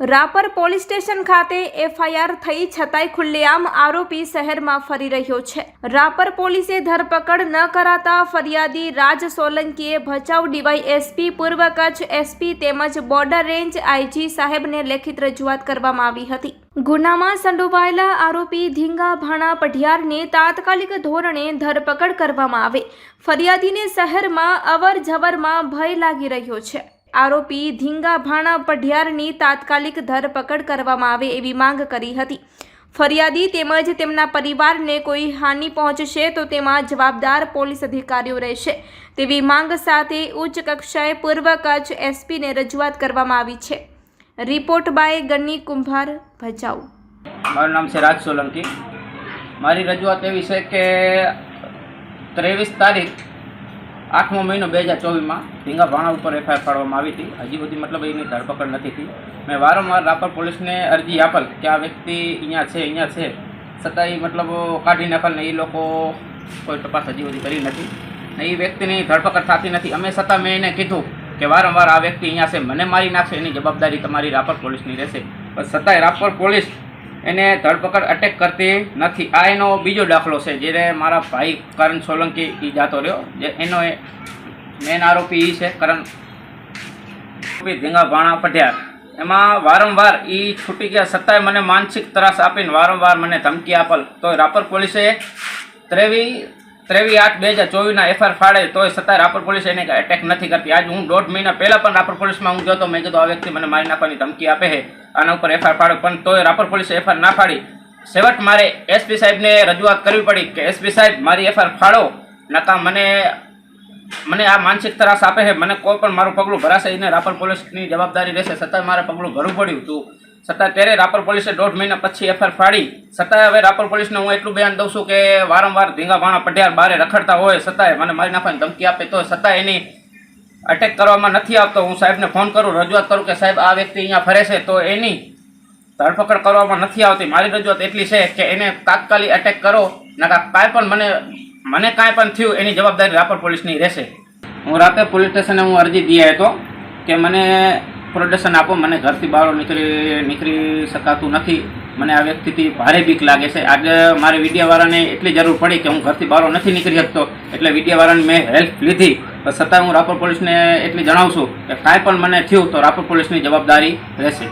Rapar police station ખાતે FIR થઈ છતાંય ખુલ્લેઆમ આરોપી શહેરમાં ફરી રહ્યો છે. રાપર પોલીસે ધરપકડ ન કરાતા ફરિયાદી રાજ સોલંકીએ ભચાઉ ડીવાયએસપી, પૂર્વ કચ્છ એસપી તેમજ બોર્ડર રેન્જ આઈજી સાહેબને લેખિત રજૂઆત કરવામાં આવી હતી. ગુનામાં સંડોવાયેલા આરોપી ધીંગા ભાણા પઢિયારની તાત્કાલિક ધોરણે ધરપકડ કરવામાં આવે. ફરિયાદીને શહેરમાં અવર જવરમાં ભય લાગી રહ્યો છે. આરોપી ધીંગાભાણા પઢિયારની તાત્કાલિક ધરપકડ કરવામાં આવે એવી માંગ કરી હતી. ફરિયાદી તેમજ તેમના પરિવારને કોઈ હાનિ પહોંચશે તો તેમાં જવાબદાર પોલીસ અધિકારીઓ રહેશે. તેવી માંગ સાથે ઉચ્ચ કક્ષાએ પૂર્વ કચ્છ એસપીને રજૂઆત કરવામાં આવી છે. રિપોર્ટ બાય ગન્ની કુંભાર ભચાઉ. મારું નામ છે રાજ સોલંકી. મારી રજૂઆત એવી છે કે ત્રેવીસ તારીખ આઠમો મહિનો બે હજાર ચોવીસમાં ધીંગા ભાણા ઉપર એફઆઈઆર પાડવામાં આવી હતી. હજી બધી મતલબ એની ધરપકડ નથી થઈ. મેં વારંવાર રાપર પોલીસને અરજી આપેલ કે આ વ્યક્તિ અહીંયા છે અહીંયા છે. છતાંય મતલબ કાઢી નાખેલ ને એ લોકો કોઈ તપાસ હજી બધી કરી નથી. ને એ વ્યક્તિની ધરપકડ થતી નથી. અમે છતાં મેં એને કીધું કે વારંવાર આ વ્યક્તિ અહીંયા છે. મને મારી નાખશે, એની જવાબદારી તમારી રાપર પોલીસની રહેશે. પણ છતાંય રાપર પોલીસ એને ધરપકડ અટેક કરતી નથી. આ એનો બીજો દાખલો છે જ્યારે મારા ભાઈ કરણ સોલંકી એ જાતો રહ્યો. જે એનો મેન આરોપી એ છે, કરણ. ધીંગા ભાણા પઢિયાર. એમાં વારંવાર એ છૂટી ગયા છતાંય મને માનસિક ત્રાસ આપીને વારંવાર મને ધમકી આપેલ. તો રાપર પોલીસે ત્રેવી ત્રેવી આઠ બે હજાર ચોવીસના એફઆઈઆર ફાડે તોય છતાંય રાપર પોલીસ એને એટેક નથી કરતી. આજ હું દોઢ મહિના પહેલાં પણ રાપર પોલીસમાં હું ગયો તો મેં કીધું, આ વ્યક્તિ મને મારી નાખવાની ધમકી આપે છે. આના ઉપર એફઆઈઆર ફાડો પણ તોય રાપર પોલીસે એફઆઈઆર ના ફાડી છેવટ મારે એસપી સાહેબને રજૂઆત કરવી પડી કે એસપી સાહેબ, મારી એફઆઈઆર ફાડો નકા મને મને આ માનસિક ત્રાસ આપે છે. મને કોઈ પણ મારું પગલું ભરાશે એને રાપર પોલીસની જવાબદારી રહેશે. છતાં મારે પગલું ભરવું પડ્યું હતું. છતાં ત્યારે રાપર પોલીસે દોઢ મહિના પછી એફઆઈઆર ફાડી. છતાંય હવે રાપર પોલીસને હું એટલું બયાન દઉં છું કે વારંવાર ધીંગા ભાણા પઢિયાર બારે રખડતા હોય. છતાંય મને મારી નાખવાની ધમકી આપે તો છતાં એની અટેક કરવામાં નથી આવતો. હું સાહેબને ફોન કરું, રજૂઆત કરું કે સાહેબ, આ વ્યક્તિ અહીંયા ફરે છે તો એની ધરપકડ કરવામાં નથી આવતી. મારી રજૂઆત એટલી છે કે એને તાત્કાલિક અટેક કરો. નકા કાંઈ પણ મને મને કાંઈ પણ થયું, એની જવાબદારી રાપર પોલીસની રહેશે. હું રાતે પોલીસ સ્ટેશને હું અરજી દઈ આવ્યો હતો કે મને પ્રોડક્શન આપો. મને ઘરથી બહાર નીકળી નીકળી શકાતું નથી. મને આ વ્યક્તિથી ભારે બીક લાગે છે. આજે મારે મીડિયાવાળાને એટલી જરૂર પડી કે હું ઘરથી બહાર નથી નીકળી શકતો. એટલે વિડીયાવાળાને મેં હેલ્પ લીધી. છતાં હું રાપર પોલીસને એટલી જણાવું છું કે કાંઈ પણ મને થયું તો રાપર પોલીસની જવાબદારી રહેશે.